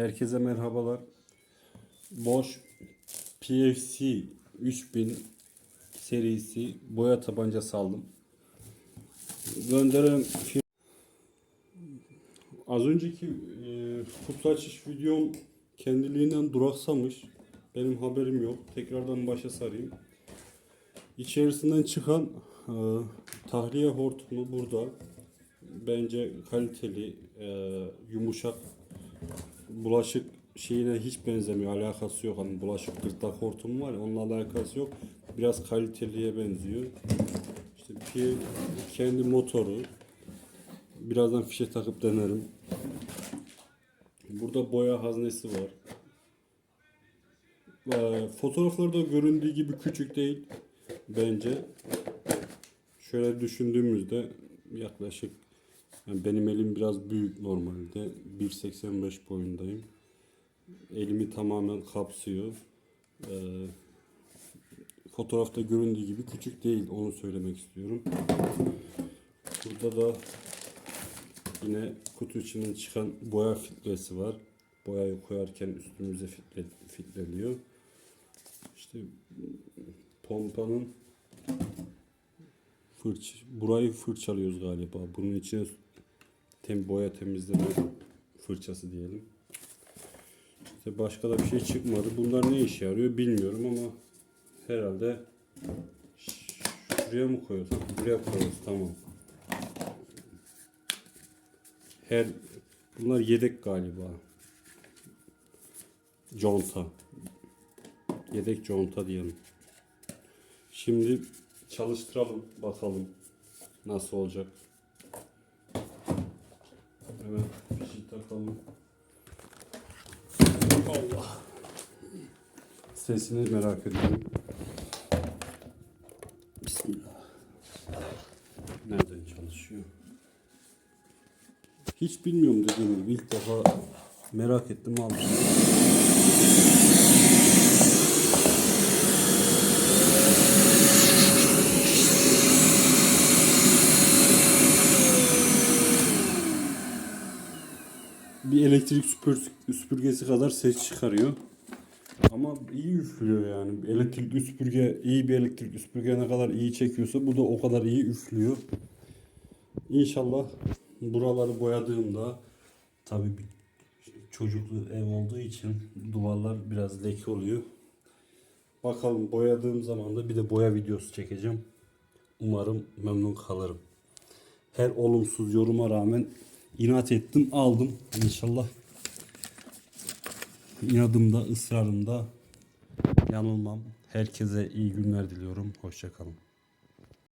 Herkese merhabalar. Bosch PFC 3000 serisi boya tabancası aldım. Gönderen Az önceki e, kutu açış videom kendiliğinden duraksamış. Benim haberim yok. Tekrardan başa sarayım. İçerisinden çıkan e, tahliye hortumu burada. Bence kaliteli, e, yumuşak bulaşık şeyine hiç benzemiyor. Alakası yok. Hani bulaşık gırtlak hortumu var ya onunla alakası yok. Biraz kaliteliye benziyor. İşte pi- kendi motoru. Birazdan fişe takıp denerim. Burada boya haznesi var. Ee, Fotoğraflarda göründüğü gibi küçük değil bence. Şöyle düşündüğümüzde yaklaşık yani benim elim biraz büyük normalde. 1.85 boyundayım. Elimi tamamen kapsıyor. Ee, fotoğrafta göründüğü gibi küçük değil. Onu söylemek istiyorum. Burada da yine kutu içinden çıkan boya filtresi var. Boyayı koyarken üstümüze filtre, filtreliyor. İşte pompanın fırç burayı fırçalıyoruz galiba. Bunun içine tem boya temizleme fırçası diyelim. İşte başka da bir şey çıkmadı. Bunlar ne işe yarıyor bilmiyorum ama herhalde şuraya mı koyuyoruz? Buraya koyuyoruz tamam. Her bunlar yedek galiba. Conta. Yedek conta diyelim. Şimdi çalıştıralım bakalım nasıl olacak. Takalım. Allah. Sesini merak ediyorum. Bismillah. Nereden çalışıyor? Hiç bilmiyorum dediğim gibi ilk defa merak ettim aldım. Bir elektrik süpür, süpürgesi kadar ses çıkarıyor. Ama iyi üflüyor yani. Elektrikli süpürge, iyi bir elektrikli süpürge ne kadar iyi çekiyorsa bu da o kadar iyi üflüyor. İnşallah buraları boyadığımda tabii bir çocuklu ev olduğu için duvarlar biraz leke oluyor. Bakalım boyadığım zaman da bir de boya videosu çekeceğim. Umarım memnun kalırım. Her olumsuz yoruma rağmen inat ettim aldım inşallah. İnadımda ısrarımda yanılmam. Herkese iyi günler diliyorum. Hoşçakalın.